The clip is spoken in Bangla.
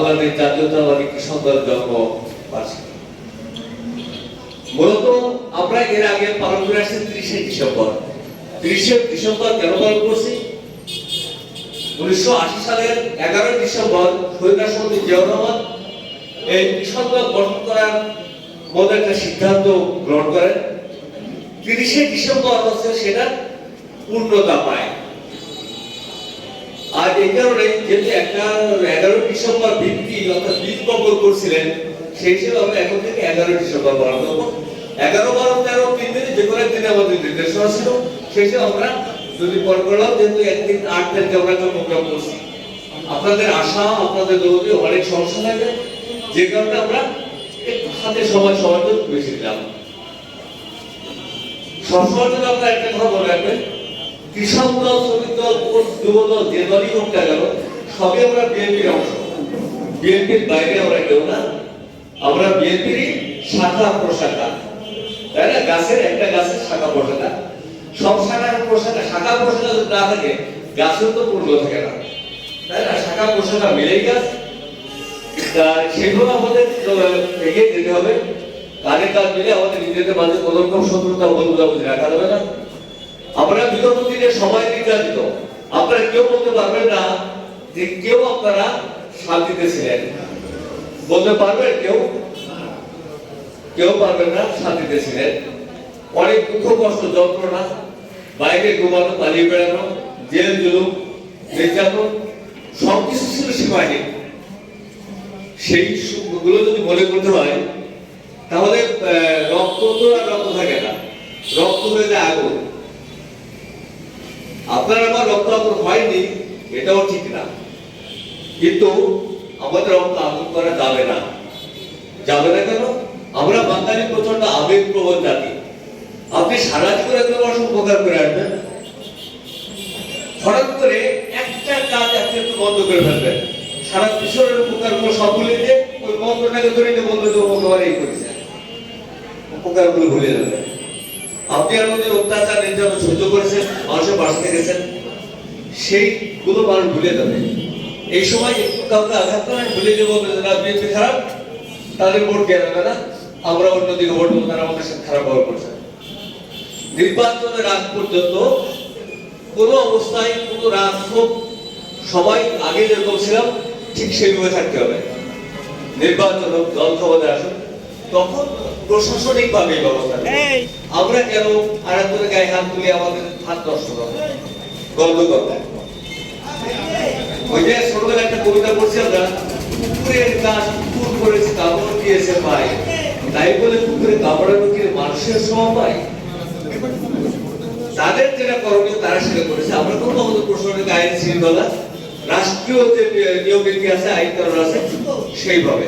বাংলাদেশ জাতীয়তাবাদী কৃষক দল জন্ম মূলত আমরা এর আগে পালন করে আসছি তিরিশে ডিসেম্বর। তিরিশে ডিসেম্বর কেন পালন করছি? উনিশশো আশি সালের এগারোই ডিসেম্বর জিয়াউর এই কৃষক গঠন করার মধ্যে একটা সিদ্ধান্ত গ্রহণ করেন। তিরিশে ডিসেম্বর হচ্ছে সেটা পূর্ণতা পায়। আর এই কারণে যেহেতু একটা এগারো ডিসেম্বর ভিত্তি অর্থাৎ বীজ বপন করছিলেন, সেই হিসেবে আমরা এখন থেকে এগারো ডিসেম্বর পালন করব। এগারো, বারো, তেরো, তিন দিনে যে কোনো একদিনে আমাদের নির্দেশনা ছিল, সেই হিসেবে আমরা যদি পর করলাম যেহেতু একদিন আট তারিখে আমরা একটা করছি। আপনাদের আশা, আপনাদের দৌড়ে অনেক সমস্যা থাকে যে কারণে আমরা হাতে সময় তো বেশি দিলাম। সবসময় জন্য আপনারা একটা কথা মনে রাখবেন কৃষক দল শ্রমিক দল কোন যুব দল যে দলই হোক না কেন, সবই আমরা বিএনপির অংশ। বিএনপির বাইরে আমরা কেউ না। আমরা বিএনপিরই শাখা প্রশাখা তাই না? গাছের একটা গাছের শাখা প্রশাখা সব শাখা প্রশাখা শাখা প্রশাখা যদি না থাকে, গাছেও তো পূর্ণ থাকে না। তাই না? শাখা প্রশাখা মিলেই গাছ। সেগুলো আমাদের এগিয়ে যেতে হবে। কানে কাজ মিলে আমাদের নিজেদের মাঝে কোনো রকম শত্রুতা বুঝাবুঝি রাখা যাবে না। আমরা বিগত দিনে সবাই আপনারা কেউ বলতে পারবেন না যে কেউ আপনারা শান্তিতে ছিলেন। বলতে পারবেন কেউ? কেউ পারবেন না শান্তিতে ছিলেন। অনেক দুঃখ, কষ্ট, যন্ত্রণা, বাইরে ঘুমানো, পালিয়ে বেড়ানো, জেল, জুলুম, নির্যাতন, সবকিছু ছিল সীমাহীন সেই গুলো যদি মনে করতে হয়, তাহলে রক্ত তো আর রক্ত থাকে না। রক্ত হয়ে যায় আগুন। আপনার আমার রক্ত আগুন হয়নি, এটাও ঠিক না। কিন্তু আমাদের রক্ত আগুন করা যাবে না। যাবে না কেন? আমরা বাঙালি প্রচণ্ড আবেগ প্রবণ জাতি। আপনি সারা জীবন একটা মানুষ উপকার করে আসবেন। হঠাৎ করে একটা কাজ আপনি একটু বন্ধ করে ফেলবেন। সারা বিশ্বের উপকারগুলো সব ভুলে দিয়ে ওই বন্ধটাকে ধরে নিয়ে বন্ধ উপকার এই করেছে। উপকারগুলো ভুলে যাবেন। অত্যাচার নির্যাতন সহ্য করেছেন, মানুষের সেইগুলো মানুষ ভুলে যাবে। এই সময় কাউকে আঘাত করেন ভুলে দেবো খারাপ, তাদের ভোট না। আমরা অন্যদিকে ভোট দেবো তারা আমাদের সাথে খারাপ ব্যবহার করছে। নির্বাচনের আগ পর্যন্ত কোনো অবস্থায় কোনো সবাই আগে যেরকম ছিলাম, ঠিক সেইভাবে থাকতে হবে। নির্বাচন দল ক্ষমতা আসুক, তখন প্রশাসনিক ভাবে এই ব্যবস্থা আমরা কেন আর গায়ে হাত তুলে আমাদের হাত নষ্ট করব? গন্ধ ওই যে ছোটবেলা একটা কবিতা পড়ছি আমরা পুকুরের কাজ পুকুর করেছে কাপড় দিয়েছে পাই তাই বলে পুকুরে কাপড়ের মুখে মানুষের পাই তাদের যেটা করণীয় তারা সেটা করেছে। আমরা কোনো আমাদের প্রশাসনিক আইন শৃঙ্খলা রাষ্ট্রীয় যে নিয়ম নীতি আছে আইন কানুন আছে সেইভাবে।